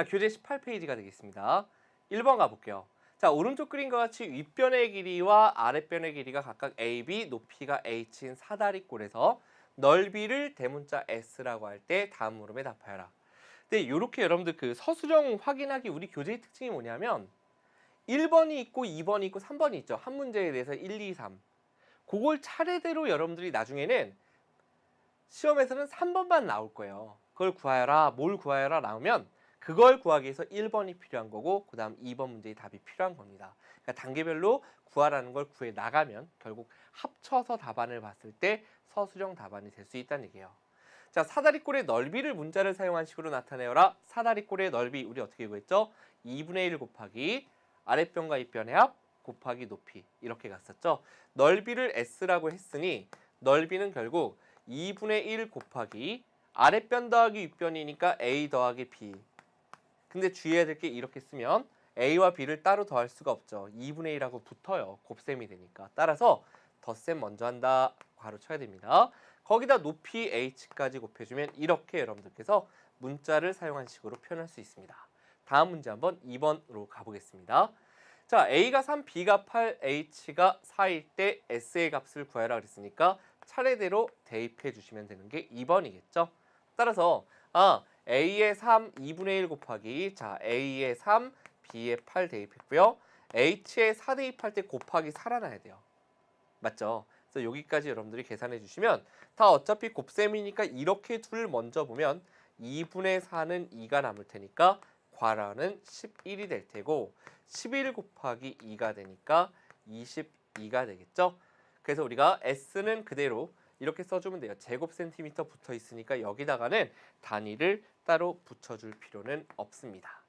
자, 교재 18페이지가 되겠습니다. 1번 가볼게요. 자, 오른쪽 그림과 같이 윗변의 길이와 아랫변의 길이가 각각 AB, 높이가 H인 사다리꼴에서 넓이를 대문자 S라고 할 때 다음 물음에 답하여라. 근데 이렇게 여러분들 그 서술형 확인하기 우리 교재의 특징이 뭐냐면 1번이 있고 2번이 있고 3번이 있죠. 한 문제에 대해서 1, 2, 3. 그걸 차례대로 여러분들이 나중에는 시험에서는 3번만 나올 거예요. 그걸 구하여라, 뭘 구하여라 나오면 그걸 구하기 위해서 1번이 필요한 거고 그 다음 2번 문제의 답이 필요한 겁니다. 그러니까 단계별로 구하라는 걸 구해 나가면 결국 합쳐서 답안을 봤을 때 서술형 답안이 될 수 있다는 얘기예요. 자, 사다리꼴의 넓이를 문자를 사용한 식으로 나타내어라. 사다리꼴의 넓이 우리 어떻게 구했죠? 2분의 1 곱하기 아랫변과 윗변의 합 곱하기 높이 이렇게 갔었죠. 넓이를 S라고 했으니 넓이는 결국 2분의 1 곱하기 아랫변 더하기 윗변이니까 A 더하기 B. 근데 주의해야 될 게 이렇게 쓰면 A와 B를 따로 더할 수가 없죠. 2분의 1하고 붙어요. 곱셈이 되니까. 따라서 덧셈 먼저 한다. 괄호 쳐야 됩니다. 거기다 높이 H까지 곱해주면 이렇게 여러분들께서 문자를 사용한 식으로 표현할 수 있습니다. 다음 문제 한번 2번으로 가보겠습니다. 자, A가 3, B가 8, H가 4일 때 S의 값을 구하라 그랬으니까 차례대로 대입해 주시면 되는 게 2번이겠죠. 따라서 아, A의 3, 2분의 1 곱하기 자, A의 3, B의 8 대입했고요. H의 4 대입할 때 곱하기 살아나야 돼요. 맞죠? 그래서 여기까지 여러분들이 계산해 주시면 다 어차피 곱셈이니까 이렇게 둘 먼저 보면 2분의 4는 2가 남을 테니까 괄호는 11이 될 테고 11 곱하기 2가 되니까 22가 되겠죠. 그래서 우리가 S는 그대로 이렇게 써주면 돼요. 제곱 센티미터 붙어 있으니까 여기다가는 단위를 따로 붙여줄 필요는 없습니다.